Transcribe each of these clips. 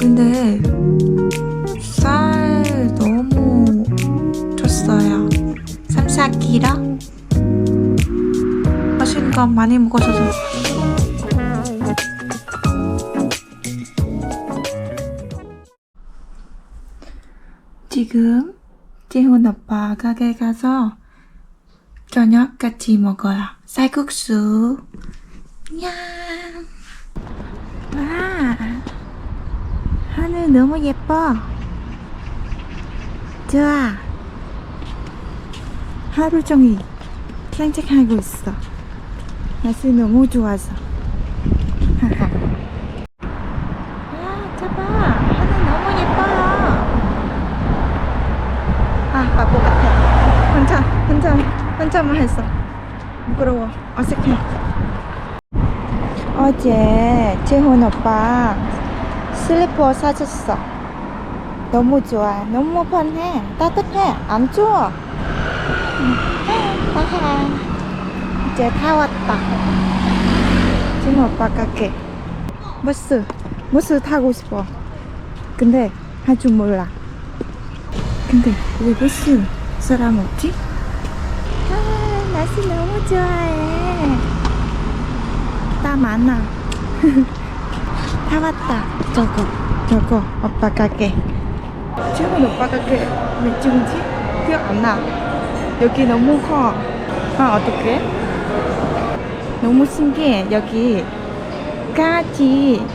근데 쌀 너무 줬어요. 3, 4kg? 맛있는 거 많이 먹어줘서. 지금 지훈 오빠 가게 가서 저녁 같이 먹어요. 쌀국수. 야. 와. 하늘 너무 예뻐. 좋아. 하루 종일 산책하고 있어. 날씨 너무 좋아서. 아, 잡아. 하늘 너무 예뻐요. 아, 바보 같아. 혼자, 혼자, 혼자만 했어. 부끄러워. 어색해. 어제 재훈 오빠 슬리퍼 사줬어. 너무 좋아. 너무 편해. 따뜻해. 안 추워. 하하. 이제 다 왔다. 재훈 오빠 가게. 버스. 버스 타고 싶어. 근데 할 줄 몰라. 근데 왜 버스 사람 없지? 아, 날씨 너무 좋아해. 나 많아. 다 왔다. 저거, 저거, 오빠 가게. 지금 오빠 가게 몇 층이지? 기억 안 나. 여기 너무 커. 아, 어떡해? 너무 신기해. 여기 같이,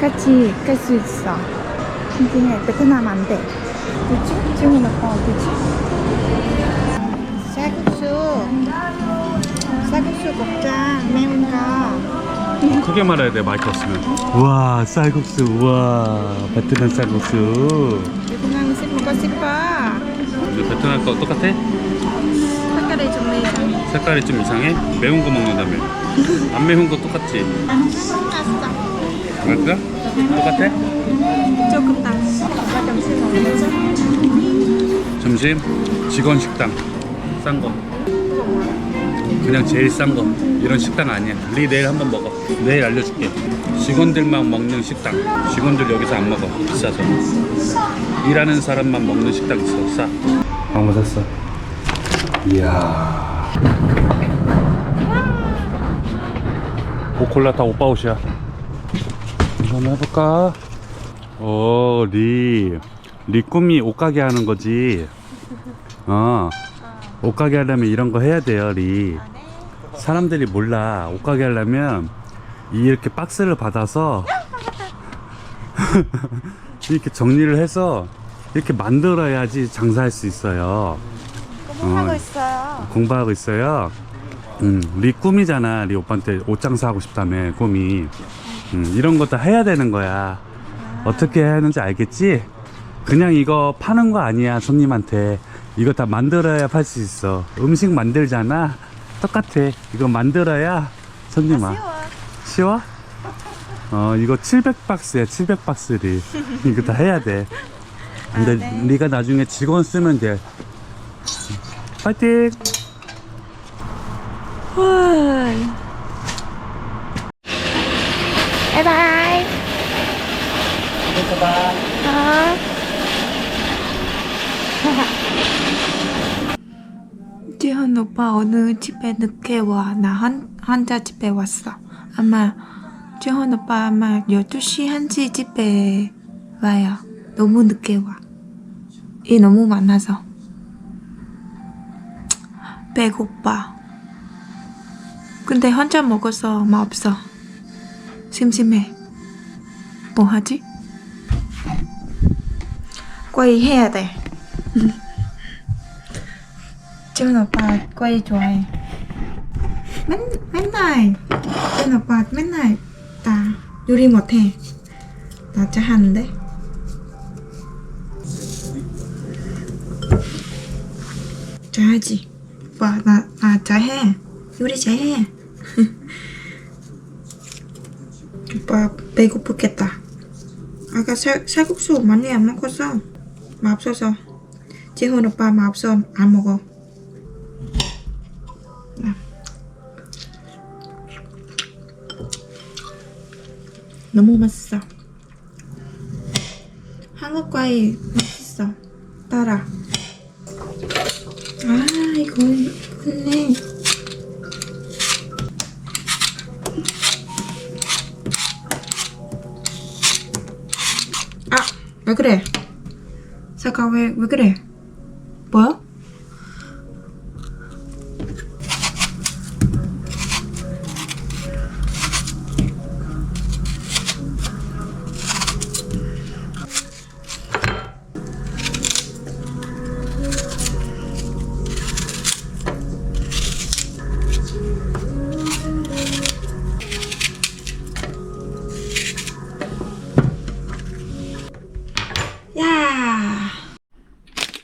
같이 갈 수 있어. 신기해. 베트남 안 돼. 그치? 지금 오빠 어디지? 쌀국수. 쌀국수 먹자. 매운 거. 크게 말해야 돼 마이크 없으면 우와 쌀국수 우와 베트남 쌀국수 베트남 식 먹고 싶어. 이거 베트남 거 똑같아? 색깔이 좀 이상해. 색깔이 좀 이상해? 매운 거 먹는다며 안 매운 거 똑같지? 맛있어. 맞아? 똑같아? 조금 다. 오빠 점심 먹는 점심 직원 식당 싼거 그냥 제일 싼 거. 이런 식당 아니야. 리 내일 한번 먹어. 내일 알려줄게. 직원들만 먹는 식당. 직원들 여기서 안 먹어. 비싸서. 일하는 사람만 먹는 식당 있어. 싸. 방금 샀어? 이야. 오콜라 다 오빠 옷이야. 이거 한번 해볼까? 오, 리. 리 꿈이 옷가게 하는 거지. 어. 옷가게 하려면 이런 거 해야 돼요, 리. 사람들이 몰라. 옷가게 하려면 이렇게 박스를 받아서 이렇게 정리를 해서 이렇게 만들어야지 장사할 수 있어요. 하고 어, 있어요. 공부하고 있어요. 음, 리 꿈이잖아. 리 오빠한테 옷 장사하고 싶다며, 꿈이. 음, 이런 거다 해야 되는 거야. 어떻게 해야 하는지 알겠지? 그냥 이거 파는 거 아니야, 손님한테. 이거 다 만들어야 팔 수 있어. 음식 만들잖아. 똑같아. 이거 만들어야 손님아. 쉬워? 어, 이거 700박스야, 700박스리. 이거 다 해야 돼. 근데 네. 네가 나중에 직원 쓰면 돼. 파이팅! 바이바이. 아. 지훈 오빠 오늘 집에 늦게 와. 나 한, 혼자 집에 왔어. 아마 지훈 오빠 아마 12시 1시 집에 와요. 너무 늦게 와. 일 너무 많아서. 배고파. 근데 혼자 먹어서 맛 없어. 심심해. 뭐 하지? 꽈이 해야 돼. 지훈 오빠 꽈이 좋아해. 맨, 맨날 지훈 오빠 맨날 나 요리 못해. 나 잘하는데. 잘하지. 오빠 나, 나 잘해. 요리 잘해. 오빠 배고프겠다. 아까 살, 살국수 많이 안맛 없어서 지훈 오빠 맛 없어 안 먹어. 너무 맛있어. 한국 과일 맛있어. 따라. 아, 이거 근데 아, 왜 그래? 잠깐 왜, 왜 그래?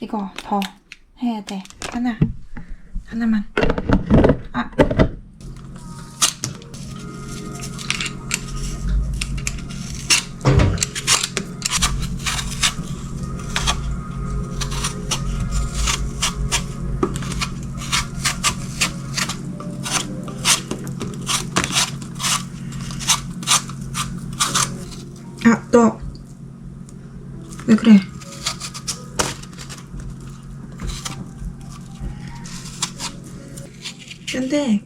이거 더 해야 돼 하나 하나만 아 아, 너. 왜 그래? 근데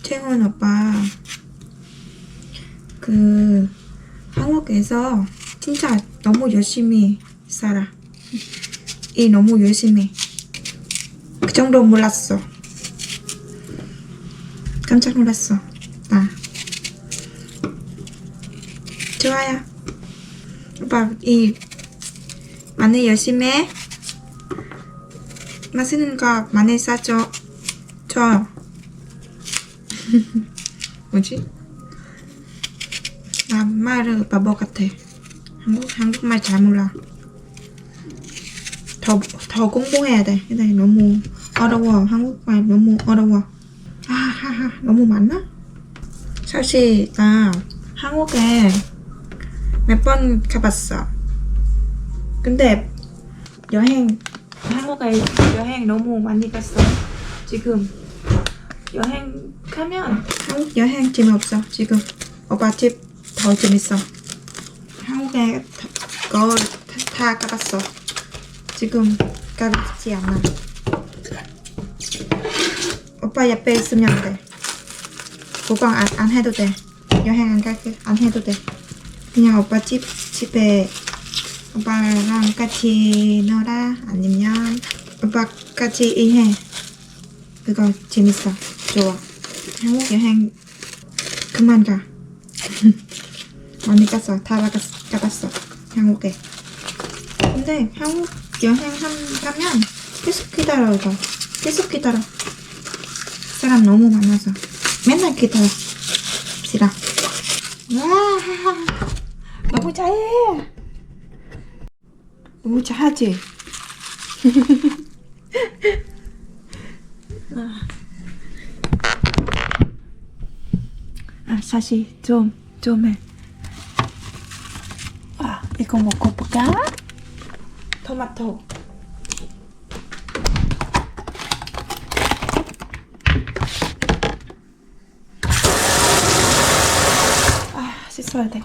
채원 오빠 그 한국에서 진짜 너무 열심히 살아. 이 너무 열심히. 그 정도 몰랐어. 깜짝 놀랐어. 나. 좋아요. 오빠 이 많이 열심히 해. 맛있는 거 많이 싸줘. 줘. 뭐지? 나 말을 바보 같아. 한국 한국말 잘 몰라. 더 더 공부해야 돼. 근데 너무 어려워. 한국말 너무 어려워. 아하하 너무 많나? 사실 나 한국에 몇 번 가봤어. 근데 여행 한국에 여행 너무 많이 갔어. 지금 여행 가면 한국 여행 재미없어. 지금 오빠 집 더 재밌어. 한국에 거다 가봤어. 지금 가지 않아. 오빠 옆에 있으면 돼. 보강 안, 안 해도 돼. 여행 안 갈게 안 해도 돼. 그냥 오빠 집 집에 오빠랑 같이 놀아 아니면 오빠 같이 일해. 그거 재밌어. 좋아. 한국 여행 그만 가. 많이 갔어. 다. 가봤어. 한국에. 근데 한국 여행 한, 가면 계속 기다려 이거. 계속 기다려. 사람 너무 많아서 맨날 기다려. 싫어. 와, 너무 잘해. 너무 잘하지. 아, 사실 좀, 좀 해. 아, 이거 먹어볼까? 토마토. 아, 씻어야 돼.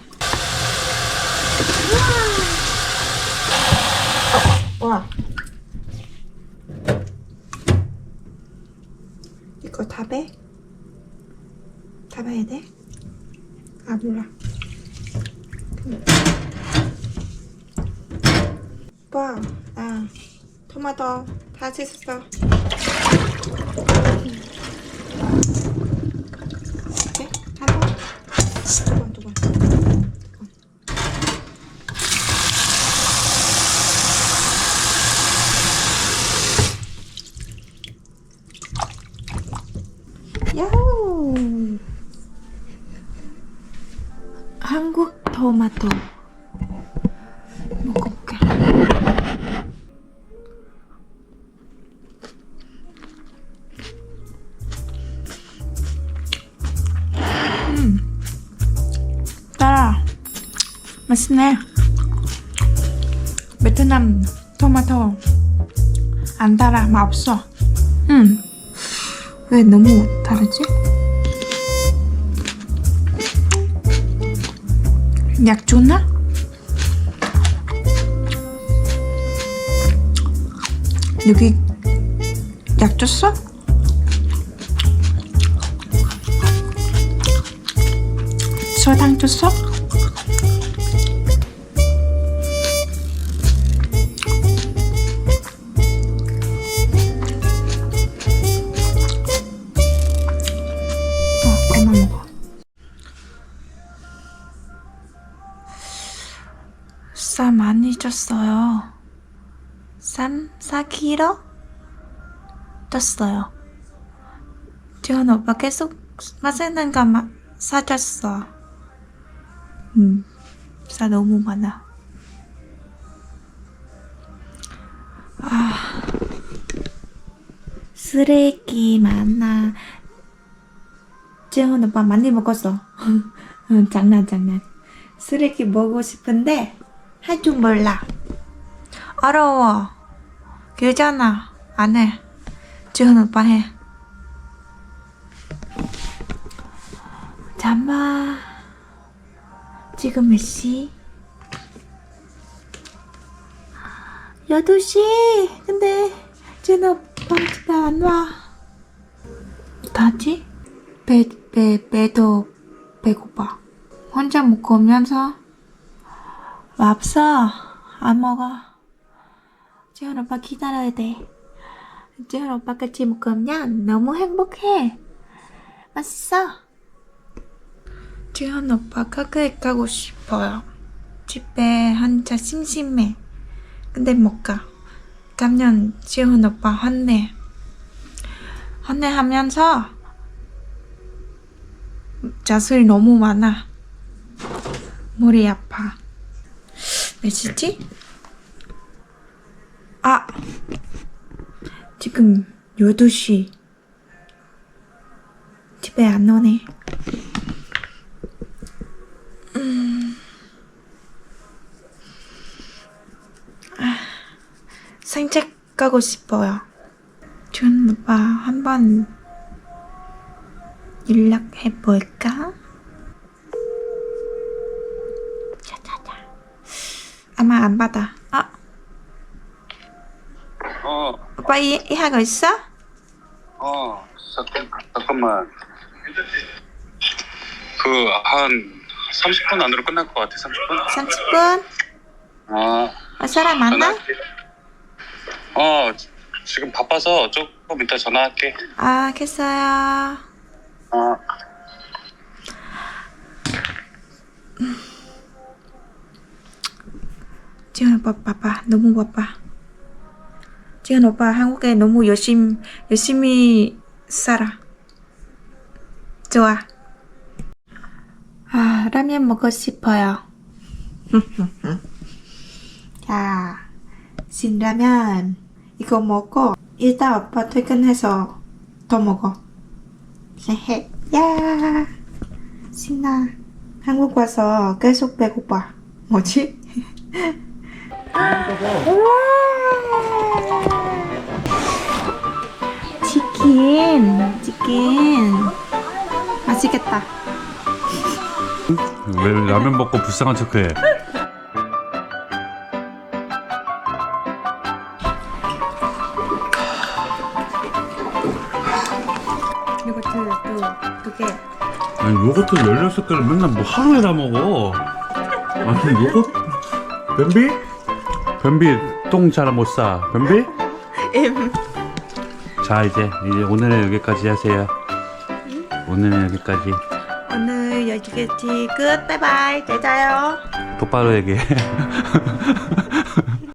와. 이거 다 배? 다 봐야 돼? 아, 몰라. 오빠, 나 토마토 다 씻었어. 야호! 토마토 먹어볼게. 음, 따라 맛있네. 베트남 토마토 안 달아 맛 없어. 음, 왜 너무 다르지? 약 줬나? 여기 약 줬어? 설탕 줬어? 쪘어요. 3, 4kg 쪘어요. 지원 오빠 계속 맛있는 거 마, 사줬어. 음, 쌀 너무 많아. 아, 쓰레기 많아. 지원 오빠 많이 먹었어. 응, 장난 장난. 쓰레기 먹고 싶은데 할 줄 몰라. 어려워. 길잖아. 안 해. 지훈 오빠 해. 잠깐만. 지금 몇 시? 8시. 근데 지훈 오빠 집에 안 와. 다지? 배, 배, 배도 배고파. 혼자 먹으면서 없어. 안 먹어. 지훈 오빠 기다려야 돼. 지훈 오빠 같이 먹으면 너무 행복해. 맛있어. 지훈 오빠 가까이 가고 싶어요. 집에 혼자 심심해. 근데 못 가. 가면 지훈 오빠 혼내. 혼내하면서 자술 너무 많아. 머리 아파. 몇 시지? 아! 지금 12시. 집에 안 오네. 음. 아, 산책 가고 싶어요. 준 오빠 한번 연락해 볼까? 자자자. 아마 안 받아. 아, 어, 오빠 이, 이 하고 있어? 어, 잠깐, 잠깐만. 그, 한 30분 안으로 끝날 것 같아, 30분? 30분? 어, 어, 사람 많나? 어, 지- 지금 바빠서 조금 이따 전화할게. 아, 알겠어요. 어. 지현 오빠 바빠. 너무 바빠. 지현 오빠 한국에 너무 열심히, 열심히 살아. 좋아. 아, 라면 먹고 싶어요. 자, 신라면 이거 먹고 이따 오빠 퇴근해서 더 먹어. 헤헤. 야, 신나. 한국 와서 계속 배고파. 뭐지? 치킨, 치킨. 맛있겠다. 왜 라면 먹고 불쌍한 척해? 요거트 두, 두 개. 아니 요거트 16개를 맨날 뭐 하루에 다 먹어 아니 요거 변비? 변비 똥 잘 못 싸 변비? 자 이제 이제 오늘은 여기까지 하세요 오늘은 여기까지 오늘 여기까지 끝. 바이바이. 잘 자요. 똑바로 얘기해